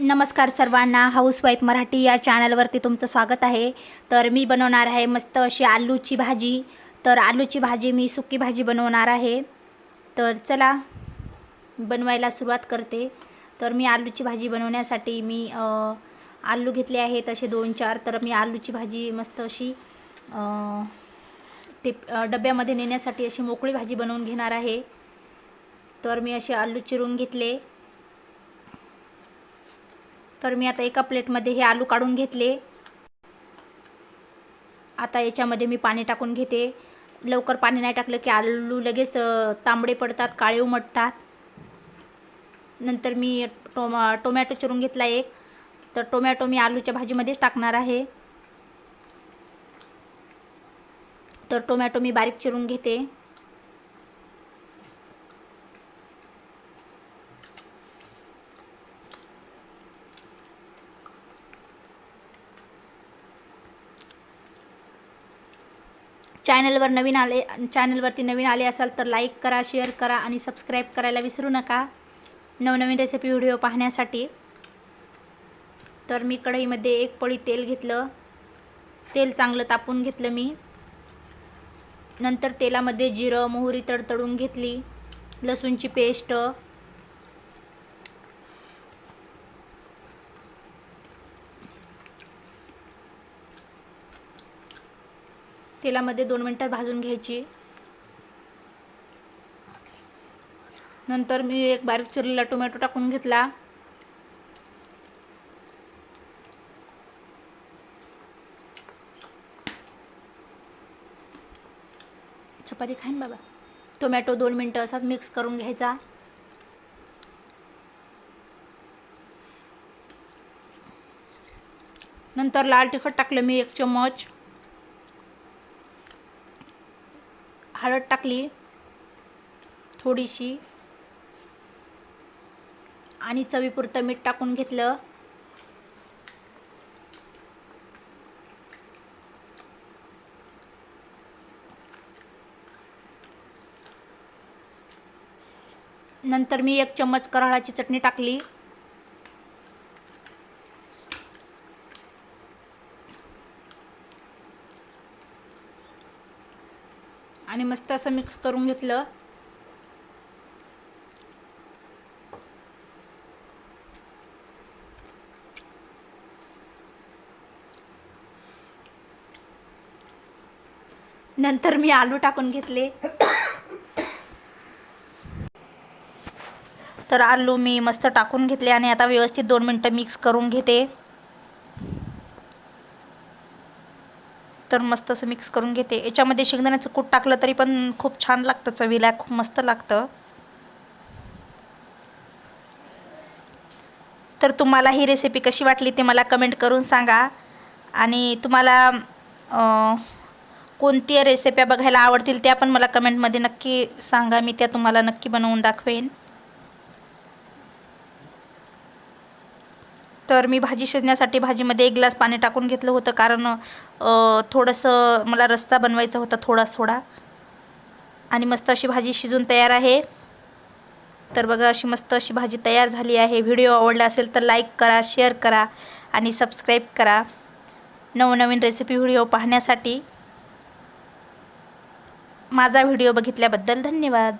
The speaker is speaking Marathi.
नमस्कार सर्वांना. हाऊसवाईफ मराठी या चॅनलवरती तुमचं स्वागत आहे. तर मी बनवणार आहे मस्त अशी आलूची भाजी. तर आलूची भाजी मी सुकी भाजी बनवणार आहे. तर चला बनवायला सुरुवात करते. तर मी आलूची भाजी बनवण्यासाठी मी आलू घेतले आहेत असे दोन चार. तर मी आलूची भाजी मस्त अशी टिप डब्यामध्ये नेण्यासाठी अशी मोकळी भाजी बनवून घेणार आहे. तर मी असे आलू चिरून घेतले. तर मी आता एका प्लेटमध्ये हे आलू काढून घेतले. आता याच्यामध्ये मी पाणी टाकून घेते. लवकर पाणी नाही टाकलं की आलू लगेच तांबडे पडतात काळे उमटतात. नंतर मी टोमा टोमॅटो चिरून घेतला एक. तर टोमॅटो मी आलूच्या भाजीमध्येच टाकणार आहे. तर टोमॅटो मी बारीक चिरून घेते. चॅनलवर नवीन आले चॅनलवरती नवीन आले असाल तर लाईक करा शेअर करा आणि सबस्क्राईब करायला विसरू नका. नवनवीन रेसिपी व्हिडिओ पाहण्यासाठी. तर मी कढईमध्ये एक पळी तेल घेतलं. तेल चांगलं तापून घेतलं मी. नंतर तेलामध्ये जिरं मोहरी तडतडून घेतली. लसूणची पेस्ट तेलामध्ये दोन मिनटात भाजून घ्यायची. नंतर मी एक बारीक चिरलेला टोमॅटो टाकून घेतला. चपाती खाईन बाबा. टोमॅटो दोन मिनटं असाच मिक्स करून घ्यायचा. नंतर लाल तिखट टाकलं मी एक चम्मच. हळद टाकली थोडीशी. आणि चवीपुरतं मीठ टाकून घेतलं. नंतर मी एक चम्मच कराळाची चटणी टाकली. आणि मस्त असं मिक्स करून घेतलं. नंतर मी आलू टाकून घेतले. तर आलू मी मस्त टाकून घेतले आणि आता व्यवस्थित दोन मिनटं मिक्स करून घेते. तर मस्त असं मिक्स करून घेते. याच्यामध्ये शेंगदाण्याचं कूट टाकलं तरी पण खूप छान लागतं चवीला खूप मस्त लागतं. तर तुम्हाला ही रेसिपी कशी वाटली ते मला कमेंट करून सांगा. आणि तुम्हाला कोणत्या कोणती रेसिप्या बघायला आवडतील त्या पण मला कमेंटमध्ये नक्की सांगा. मी त्या तुम्हाला नक्की बनवून दाखवेन. तर मी भाजी शिजण्यासाठी भाजीमध्ये एक ग्लास पाणी टाकून घेतलं होतं कारण थोडंसं मला रस्ता बनवायचा होता थोडा थोडा. आणि मस्त अशी भाजी शिजून तयार आहे. तर बघा अशी मस्त अशी भाजी तयार झाली आहे. व्हिडिओ आवडला असेल तर लाईक करा शेअर करा आणि सबस्क्राईब करा. नवनवीन रेसिपी व्हिडिओ पाहण्यासाठी माझा व्हिडिओ बघितल्याबद्दल धन्यवाद.